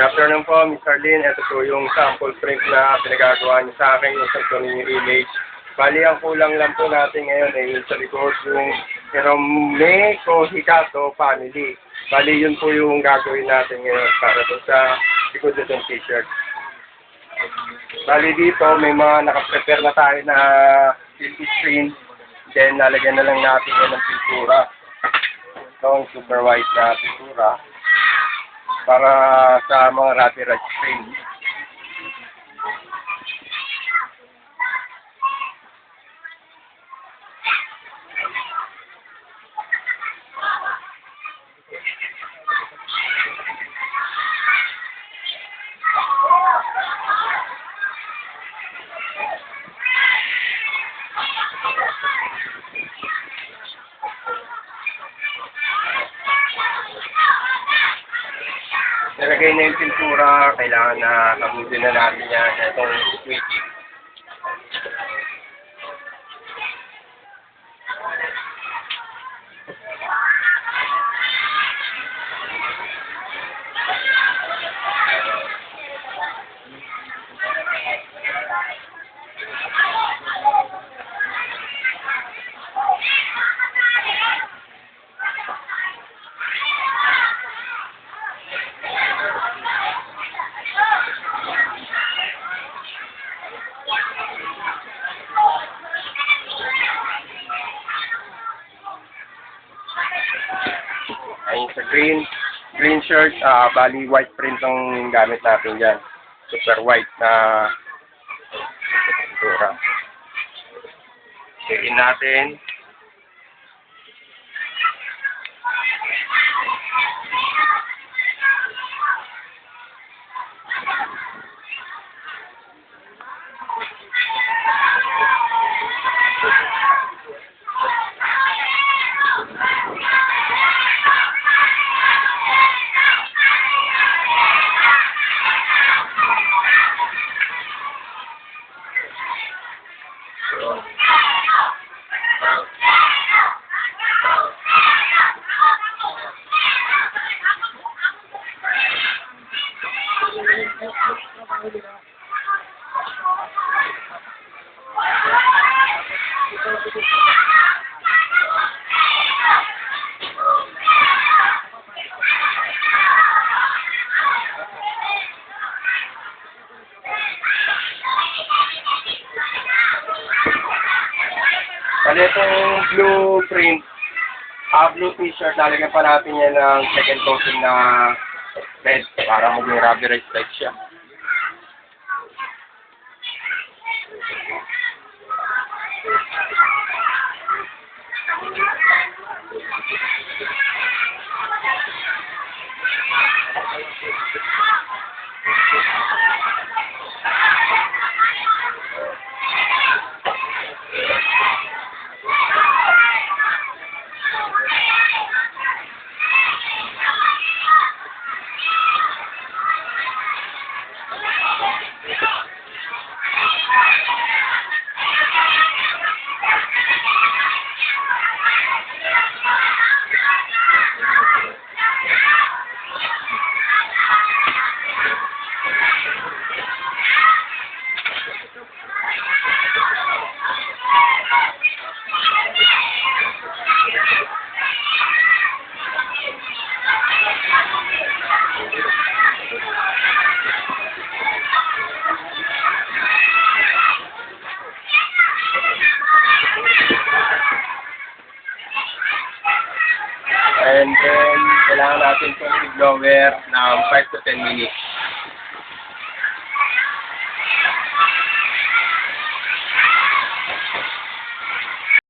afternoon po, Mr. Lin. Ito po yung sample print na pinagagawa niyo sa akin, yung sa yung image. Bali, ang kulang lang po natin ngayon ay yung sa likod, yung Hiromeko Hikato family. Bali, yun po yung gagawin natin ngayon para po sa likod ng t-shirt. Bali dito, may mga nakaprepare na tayo na silky screen. Then, lalagyan na lang natin yan ng pintura. Ito ang super white na pintura para sa mga rubber rat screen. Nalagay na yung pintura, kailangan na kabutin na natin yan, itong switch. Ayun sa green, green shirt, ah bali white print ang gamit natin dyan. Super white na pintura. Tingin natin. Bali itong blue print, ah blue t-shirt, lalagyan pa natin yan ng second coating na red para maging rubberized like siya. And then, kailangan natin itong i-blower ng 5 to 10 minutes.